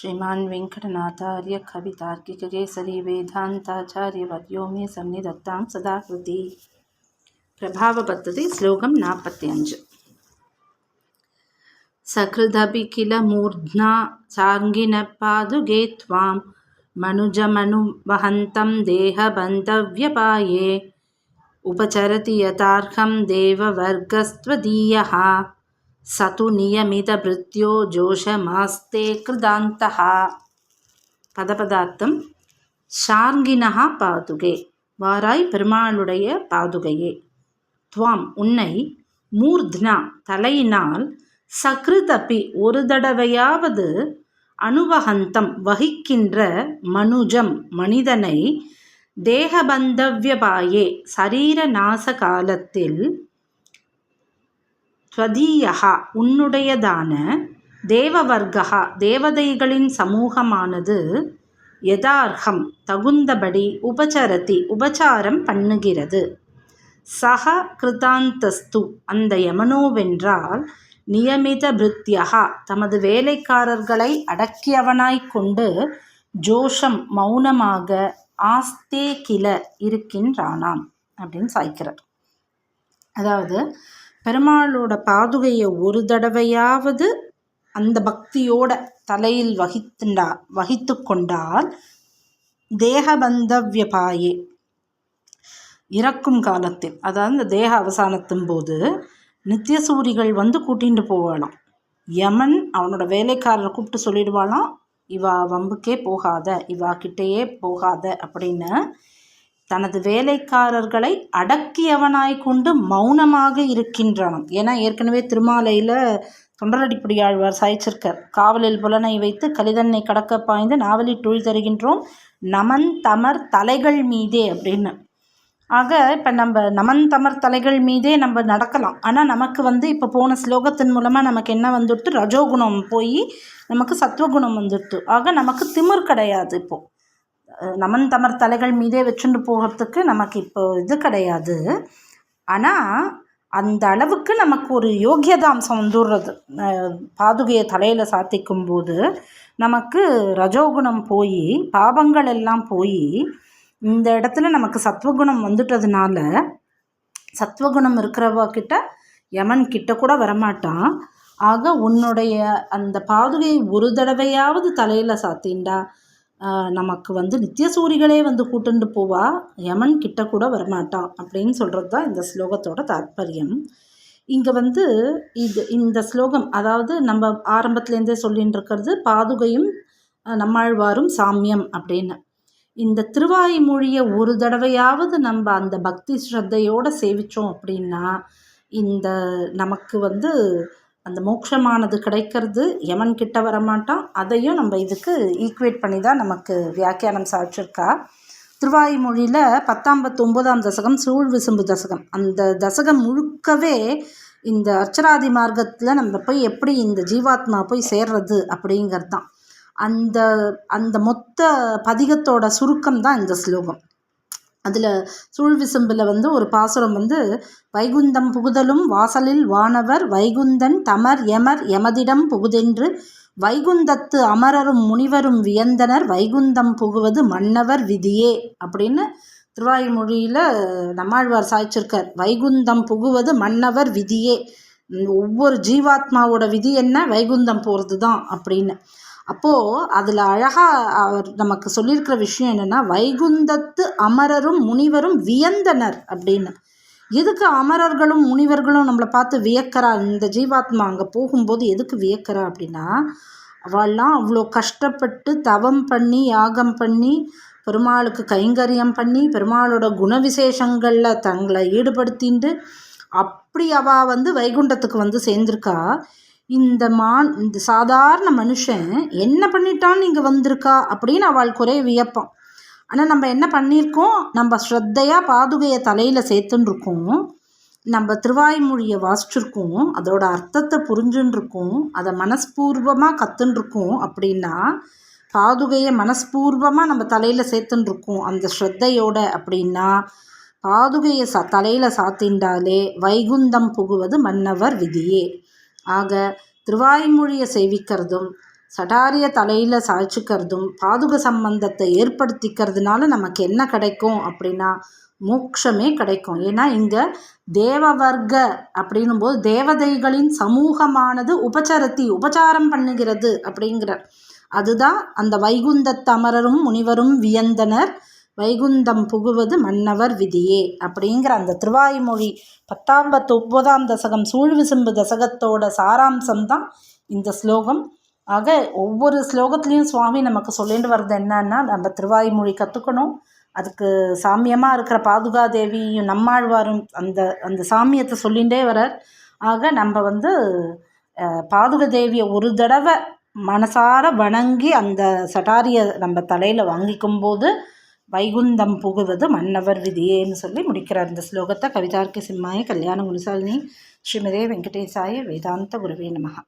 श्रीमान वेंकटनाथार्य कवितार्किक केसरी वेदांताचार्य वर्यो मे सन्निधत्ता सदा कृति प्रभाव पद्धति श्लोकम नापत्यंज सकृदि किल मूर्धना सांगिन पादुगे वाम मनुजमनु वहंत देह बंधव्यपाए उपचरति यथारहम देववर्गस्वीय சது நியமிதபிருத்யோ ஜோஷ மாஸ்தே கிருதாந்தகா பதபதார்த்தம் ஷார்கினஹா பாதுகே வாராய் பெருமாளுடைய பாதுகையே துவாம் உன்னை மூர்த்னா தலையினால் சக்ருதப்பி ஒரு தடவையாவது அணுவகந்தம் வகிக்கின்ற மனுஜம் மனிதனை தேகபந்தவ்யபாயே சரீர நாச காலத்தில் ஸ்வதீயகா உன்னுடையதான தேவவர்கா தேவதைகளின் சமூகமானது யதார்த்தம் தகுந்தபடி உபசரதி உபச்சாரம் பண்ணுகிறது. சக கிருதாந்தஸ்து அந்த யமனோவென்றால் நியமித பிருத்தியகா தமது வேலைக்காரர்களை அடக்கியவனாய்க் கொண்டு ஜோஷம் மௌனமாக ஆஸ்தே கில இருக்கின்றானாம் அப்படின்னு சாய்க்கிறார். அதாவது பெருமாளோட பாதுகையை ஒரு தடவையாவது அந்த பக்தியோட தலையில் வகித்துண்டா வகித்து கொண்டால் தேகபந்தவியபாயே. இறக்கும் காலத்தில் அதாவது இந்த தேக அவசானத்தின் போது நித்தியசூரிகள் வந்து கூட்டிகிட்டு போவாளாம் யமன் அவனோட வேலைக்காரரை கூப்பிட்டு சொல்லிடுவாளாம் இவா வம்புக்கே போகாத இவா கிட்டேயே போகாத அப்படின்னு தனது வேலைக்காரர்களை அடக்கியவனாய் கொண்டு மௌனமாக இருக்கின்றான் ஏன்னா ஏற்கனவே திருமாலையில் தொண்டரடிப்படியாழ்வார் சாய்ச்சிருக்கார். காவலில் புலனை வைத்து கலிதன்னை கடக்க பாய்ந்து நாவலி டூழ் தருகின்றோம். நமன் தமர் தலைகள் மீதே அப்படின்னு. ஆக இப்போ நம்ம நமன் தமர் தலைகள் மீதே நம்ம நடக்கலாம். ஆனால் நமக்கு வந்து இப்போ போன ஸ்லோகத்தின் மூலமாக நமக்கு என்ன வந்துடுத்து? ரஜோகுணம் போய் நமக்கு சத்வகுணம் வந்துடுத்து. ஆக நமக்கு திமிர் கிடையாது இப்போது நமன் தமர் தலைகள் மீதே வச்சுட்டு போகிறதுக்கு நமக்கு இப்போ இது கிடையாது. ஆனால் அந்த அளவுக்கு நமக்கு ஒரு யோக்கியதாம்சம் வந்துடுறது. பாதுகையை தலையில் சாத்திக்கும் போது நமக்கு ரஜோகுணம் போய் பாபங்கள் எல்லாம் போய் இந்த இடத்துல நமக்கு சத்வகுணம் வந்துட்டதுனால சத்வகுணம் இருக்கிறவ கிட்ட யமன் கிட்ட கூட வரமாட்டான். ஆக உன்னுடைய அந்த பாதுகையை ஒரு தடவையாவது தலையில் சாத்தின்டா நமக்கு வந்து நித்திய சூரிகளே வந்து கூட்டுண்டு போவா யமன் கிட்ட கூட வரமாட்டான் அப்படின்னு சொல்கிறது தான் இந்த ஸ்லோகத்தோட தாற்பயம். இங்கே வந்து இது இந்த ஸ்லோகம் அதாவது நம்ம ஆரம்பத்துலேருந்தே சொல்லின்னு இருக்கிறது பாதுகையும் நம்மாழ்வாரும் சாமியம் அப்படின்னு. இந்த திருவாய்மொழியை ஒரு தடவையாவது நம்ம அந்த பக்தி ஸ்ரத்தையோடு சேவித்தோம் அப்படின்னா இந்த நமக்கு வந்து அந்த மோட்சமானது கிடைக்கிறது யமன் கிட்ட வரமாட்டான். அதையும் நம்ம இதுக்கு ஈக்குவேட் பண்ணி தான் நமக்கு வியாக்கியானம் சாட்சிருக்கா திருவாய்மொழியில் பத்தாம் பத்தொம்போதாம் தசகம் சூழ் விசும்பு தசகம். அந்த தசகம் முழுக்கவே இந்த அர்ச்சராதி மார்க்கத்தில் நம்ம போய் எப்படி இந்த ஜீவாத்மா போய் சேர்றது அப்படிங்கிறது தான் அந்த அந்த மொத்த பதிகத்தோட சுருக்கம் தான் இந்த ஸ்லோகம். அதில் சூழ்விசும்பில் வந்து ஒரு பாசுரம் வந்து வைகுந்தம் புகுதலும் வாசலில் வானவர் வைகுந்தன் தமர் எமர் எமதிடம் புகுதென்று வைகுந்தத்து அமரரும் முனிவரும் வியந்தனர் வைகுந்தம் புகுவது மன்னவர் விதியே அப்படின்னு திருவாய்மொழியில் நம்மாழ்வார் சாய்ச்சிருக்கார். வைகுந்தம் புகுவது மன்னவர் விதியே ஒவ்வொரு ஜீவாத்மாவோட விதி என்ன? வைகுந்தம் போகிறது தான் அப்படின்னு. அப்போது அதில் அழகாக அவர் நமக்கு சொல்லியிருக்கிற விஷயம் என்னென்னா வைகுந்தத்து அமரரும் முனிவரும் வியந்தனர் அப்படின்னு. எதுக்கு அமரர்களும் முனிவர்களும் நம்மளை பார்த்து வியக்கிறா? இந்த ஜீவாத்மா அங்கே போகும்போது எதுக்கு வியக்கிறா அப்படின்னா அவள்லாம் அவ்வளோ கஷ்டப்பட்டு தவம் பண்ணி யாகம் பண்ணி பெருமாளுக்கு கைங்கரியம் பண்ணி பெருமாளோட குண விசேஷங்களில் தங்களை ஈடுபடுத்திண்டு அப்படி அவள் வந்து வைகுண்டத்துக்கு வந்து சேர்ந்திருக்கா. இந்த மான் இந்த சாதாரண மனுஷன் என்ன பண்ணிட்டான்னு இங்கே வந்திருக்கா அப்படின்னு அவள் குறை வியப்பான். ஆனால் நம்ம என்ன பண்ணியிருக்கோம் நம்ம ஸ்ரத்தையாக பாதுகையை தலையில் சேர்த்துன்ருக்கோம் நம்ம திருவாய்மொழியை வாசிச்சிருக்கோம். அதோட அர்த்தத்தை புரிஞ்சுன்ருக்கோம் அதை மனஸ்பூர்வமாக கற்றுன்ருக்கோம் அப்படின்னா பாதுகையை மனஸ்பூர்வமாக நம்ம தலையில் சேர்த்துன்ருக்கோம் அந்த ஸ்ரத்தையோட அப்படின்னா பாதுகையை ச தலையில் சாத்தின்றாலே வைகுந்தம் புகுவது மன்னவர் விதியே. ஆக திருவாய்மொழியை சேவிக்கிறதும் சடாரிய தலையில் சாய்ச்சிக்கிறதும் பாதுக சம்பந்தத்தை ஏற்படுத்திக்கிறதுனால நமக்கு என்ன கிடைக்கும் அப்படின்னா மோட்சமே கிடைக்கும். ஏன்னா இங்கே தேவவர்க்க அப்படின்னும் போது தேவதைகளின் சமூகமானது உபச்சரத்தி உபச்சாரம் பண்ணுகிறது அப்படிங்கிற அதுதான் அந்த வைகுந்தத்தமரரும் முனிவரும் வியந்தனர். வைகுந்தம் புகுவது மன்னவர் விதியே அப்படிங்கிற அந்த திருவாய்மொழி பத்தாம் பத்து ஒன்பதாம் தசகம் சூழ்விசும்பு தசகத்தோட சாராம்சம் தான் இந்த ஸ்லோகம். ஆக ஒவ்வொரு ஸ்லோகத்துலேயும் சுவாமி நமக்கு சொல்லிட்டு வர்றது என்னன்னா நம்ம திருவாய்மொழி கற்றுக்கணும் அதுக்கு சாமியமாக இருக்கிற பாதுகாதேவியும் நம்மாழ்வாரும் அந்த அந்த சாமியத்தை சொல்லிகிட்டே வரார் ஆக நம்ம வந்து பாதுகாதேவியை ஒரு தடவை மனசார வணங்கி அந்த சட்டாரியை நம்ம தலையில் வாங்கிக்கும்போது வைகுந்தம் புகுவது மன்னவர் விதியேன்னு சொல்லி முடிக்கிறார். இந்த ஸ்லோகத்தை கவிதார்க்க சிம்மாய கல்யாண குணசாலினி ஸ்ரீமதே வெங்கடேசாய வேதாந்த குருவே நமகா